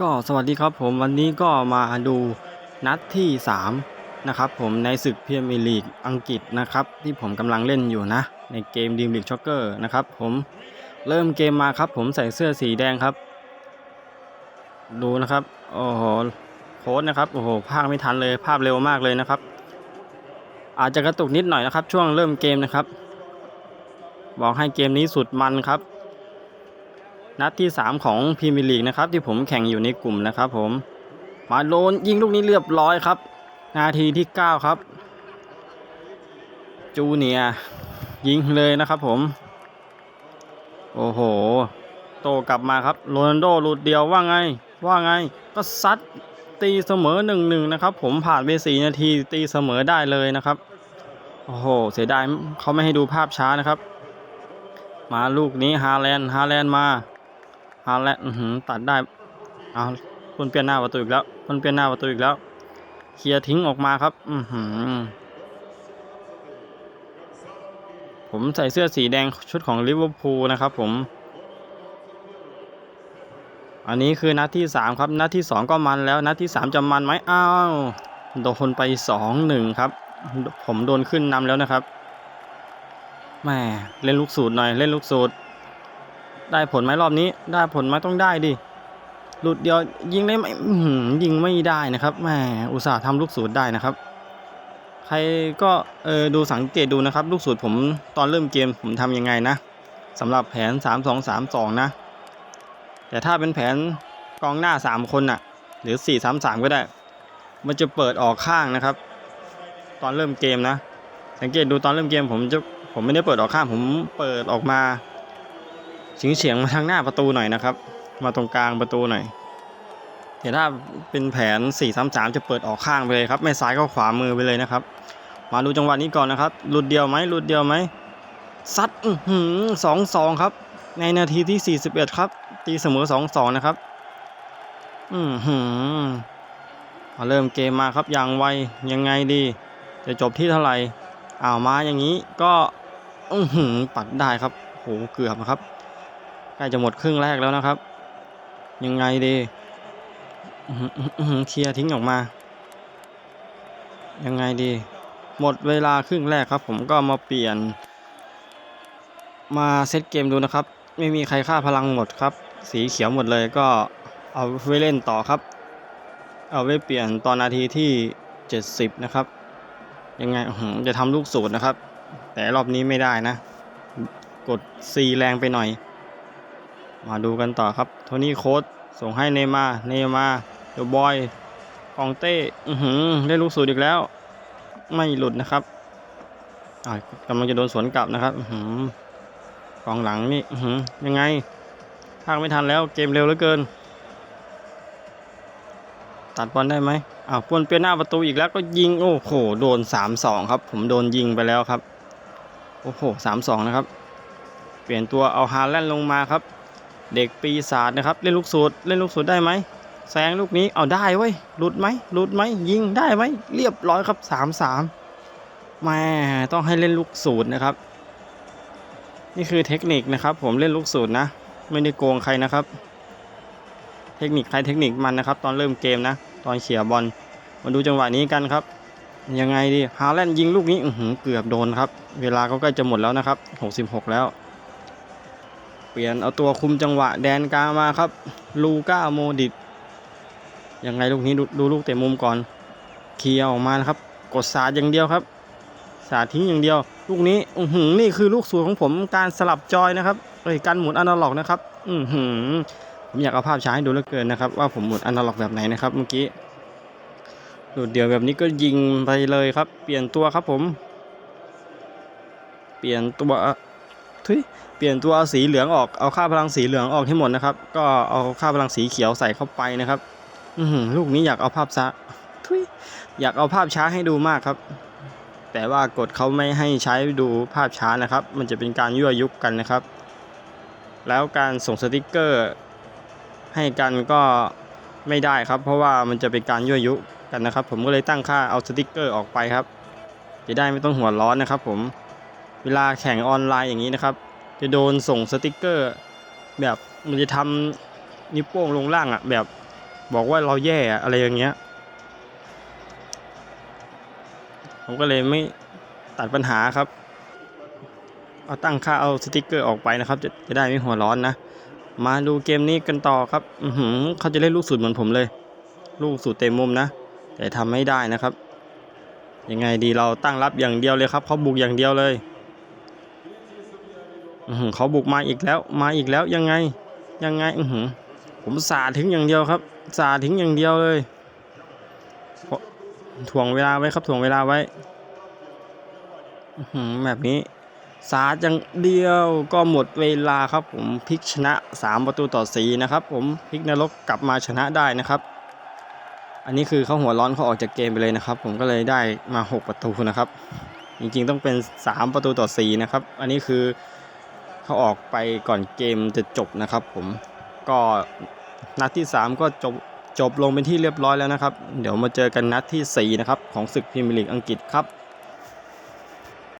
ก็สวัสดีครับผมวันนี้ก็มาดูนัดที่ 3 นะครับผมในศึกพรีเมียร์ลีกอังกฤษนะครับ ที่ผมกำลังเล่นอยู่นะ ในเกมดีมลีกช็อกเกอร์นะครับผมเริ่มเกมมาครับผมใส่เสื้อสีแดงครับ ดูนะครับ โอ้โหโค้ดนะครับ โอ้โหภาคไม่ทันเลยภาพเร็วมากเลยนะครับ อาจจะกระตุกนิดหน่อยนะครับ ช่วงเริ่มเกมนะครับ บอกให้เกมนี้สุดมันครับ นัดที่ 3 ของพรีเมียร์ลีกนะครับที่ผมแข่งอยู่ในกลุ่มนะครับ ผมมาโดนยิงลูกนี้เรียบร้อยครับ นาทีที่ 9 ครับ จูเนียยิงเลยนะครับผม โอ้โห โตกลับมาครับโรนัลโดหลุดเดียวว่าไง ว่าไง ก็ซัดตีเสมอหนึ่งหนึ่งนะครับ ผมผ่านไปสี่นาทีตีเสมอได้เลยนะครับ โอ้โห เสียดายเขาไม่ให้ดูภาพช้านะครับ มาลูกนี้ฮาแลนด์ฮาแลนด์มา ฮาแลนด์อื้อหือตัดได้เอาคนเปลี่ยนหน้าประตูอีกแล้วคนเปลี่ยนหน้าประตูอีกแล้ว เคลียร์ทิ้งออกมาครับ อือหือผมใส่เสื้อสีแดงชุดของลิเวอร์พูลนะครับ ผม อันนี้คือนัดที่สามครับ นัดที่สองก็มันแล้ว นัดที่สามจะมันไหมอ้าวโดนไปสองหนึ่งครับ ผมโดนขึ้นนำแล้วนะครับแม่เล่นลูกสูตรหน่อย เล่นลูกสูตร ได้ผลไหมรอบนี้ ได้ผลไหมต้องได้ดิ หลุดเดียวยิงได้ไหมยิงไม่ได้นะครับแหมอุตส่าห์ทำลูกสูตรได้นะครับ ใครก็เออดูสังเกตดูนะครับ ลูกสูตรผมตอนเริ่มเกมผมทำยังไงนะสำหรับแผน 3 2 3 2 นะ แต่ถ้าเป็นแผนกองหน้า 3 คนน่ะ หรือ 4 3 3 ก็ได้ มันจะเปิดออกข้างนะครับ ตอนเริ่มเกมนะ สังเกตดูตอนเริ่มเกมผมจะผมไม่ได้เปิดออกข้างผมเปิดออกมา เฉียงเฉียงมาทางหน้าประตูหน่อยนะครับ มาตรงกลางประตูหน่อยแต่ถ้าเป็นแผน 4-3-3 จะเปิดออกข้างไปเลยครับ ไม่ซ้ายก็ขวามือไปเลยนะครับ มาดูจังหวะนี้ก่อนนะครับหลุดเดียวไหมหลุดเดียวไหมซัดสองสองครับ ในนาทีที่ 41 ครับ ตีเสมอ 2-2 นะครับ อือหืมาเริ่มเกมมาครับอย่างไวยังไงดี จะจบที่เท่าไหร่อ้าวมาอย่างนี้ก็อือหือปัดได้ครับโหเกือบนะครับ ใกล้จะหมดครึ่งแรกแล้วนะครับ ยังไงดีเคลียร์ทิ้งออกมา ยังไงดี หมดเวลาครึ่งแรกครับ ผมก็มาเปลี่ยน มาเซตเกมดูนะครับ ไม่มีใครค่าพลังหมดครับ สีเขียวหมดเลยก็เอาไว้เล่นต่อครับ เอาไว้เปลี่ยนตอนนาทีที่ 70 นะครับ ยังไงจะทำลูกสูตรนะครับ แต่รอบนี้ไม่ได้นะ กด C แรงไปหน่อย มาดูกันต่อครับ โทนี่โค้ดส่งให้เนย์มา เนย์มาเดอะบอยกองเต้ อือหือได้ลูกสูตรอีกแล้ว ไม่หลุดนะครับกำลังจะโดนสวนกลับนะครับ อือหือกองหลังนี่ อือหือยังไงพากไม่ทันแล้ว เกมเร็วเหลือเกิน ตัดบอลได้ไหมอ้าวปวนเปียนหน้าประตูอีกแล้วก็ยิง โอ้โห โดน3-2ครับ ผมโดนยิงไปแล้วครับ โอ้โห3-2นะครับ เปลี่ยนตัวเอาฮาแลนด์ลงมาครับ เด็กปีศาจนะครับ เล่นลูกสูตรเล่นลูกสูตรได้ไหมแซงลูกนี้เอาได้เว้ยหลุดไหมหลุดไหมยิงได้ไหมเรียบร้อยครับสามสามแม่ต้องให้เล่นลูกสูตรนะครับ นี่คือเทคนิคนะครับ ผมเล่นลูกสูตรนะ ไม่ได้โกงใครนะครับ เทคนิคใครเทคนิคมันนะครับ ตอนเริ่มเกมนะ ตอนเขี่ยบอลมาดูจังหวะนี้กันครับ ยังไงดีฮาแลนด์ยิงลูกนี้อือหือเกือบโดนครับ เวลาก็ใกล้จะหมดแล้วนะครับ 66 แล้ว เปลี่ยนเอาตัวคุมจังหวะแดนกลางมาครับ ลูก้าโมดิตยังไงลูกนี้ดูลูกเตะมุมก่อนเคลียร์ออกมานะครับ กดสาดอย่างเดียวครับ สาดทิ้งอย่างเดียว ลูกนี้อือหือนี่คือลูกสูตรของผมการสลับจอยนะครับเอ้ยการหมุนอนาล็อกนะครับ อือหือผมอยากเอาภาพช้าให้ดูเหลือเกินนะครับ ว่าผมหมุนอนาล็อกแบบไหนนะครับเมื่อกี้ดูดเดียวแบบนี้ก็ยิงไปเลยครับ เปลี่ยนตัวครับผม เปลี่ยนตัว ทุยเปลี่ยนตัวเอาสีเหลืองออกเอาค่าพลังสีเหลืองออกให้หมดนะครับ ก็เอาค่าพลังสีเขียวใส่เข้าไปนะครับ อืลูกนี้อยากเอาภาพช้าทุยอยากเอาภาพช้าให้ดูมากครับ แต่ว่ากฎเขาไม่ให้ใช้ดูภาพช้านะครับ มันจะเป็นการยั่วยุกันนะครับ แล้วการส่งสติกเกอร์ ให้กันก็ไม่ได้ครับ เพราะว่ามันจะเป็นการยั่วยุกันนะครับ ผมก็เลยตั้งค่าเอาสติกเกอร์ออกไปครับจะได้ไม่ต้องหัวร้อนนะครับผม เวลาแข่งออนไลน์อย่างนี้นะครับ จะโดนส่งสติกเกอร์ แบบมันจะทำนิ้วโป้งลงล่างอะ่ะ แบบบอกว่าเราแย่อะไรอย่างเงี้ย ผมก็เลยไม่ตัดปัญหาครับ เอาตั้งค่าเอาสติกเกอร์ออกไปนะครับ จะจะได้ไม่หัวร้อนนะ มาดูเกมนี้กันต่อครับ อือหือเขาจะเล่นลูกสูตรเหมือนผมเลย ลูกสูตรเต็มมุมนะ แต่ทำไม่ได้นะครับ ยังไงดีเราตั้งรับอย่างเดียวเลยครับ เขาบุกอย่างเดียวเลย เขาบุกมาอีกแล้ว มาอีกแล้วยังไง ยังไงอืผมสาดถึงอย่างเดียวครับ สาดถึงอย่างเดียวเลยถ่วงเวลาไว้ครับถ่วงเวลาไว้แบบนี้สาดอย่างเดียวก็หมดเวลาครับ ผมพลิกชนะ 3 ประตูต่อ4นะครับ ผมพลิกนรกกลับมาชนะได้นะครับ อันนี้คือเขาหัวร้อนเขาออกจากเกมไปเลยนะครับ ผมก็เลยได้มา 6 ประตูนะครับ จริงๆต้องเป็น 3 ประตูต่อ4นะครับ อันนี้คือ เขาออกไปก่อนเกมจะจบนะครับผมก็นัดที่ 3 ก็จบจบลงเป็นที่เรียบร้อยแล้วนะครับ เดี๋ยวมาเจอกันนัดทีสี่4 นะครับ ของศึกพรีเมียร์ลีกอังกฤษครับ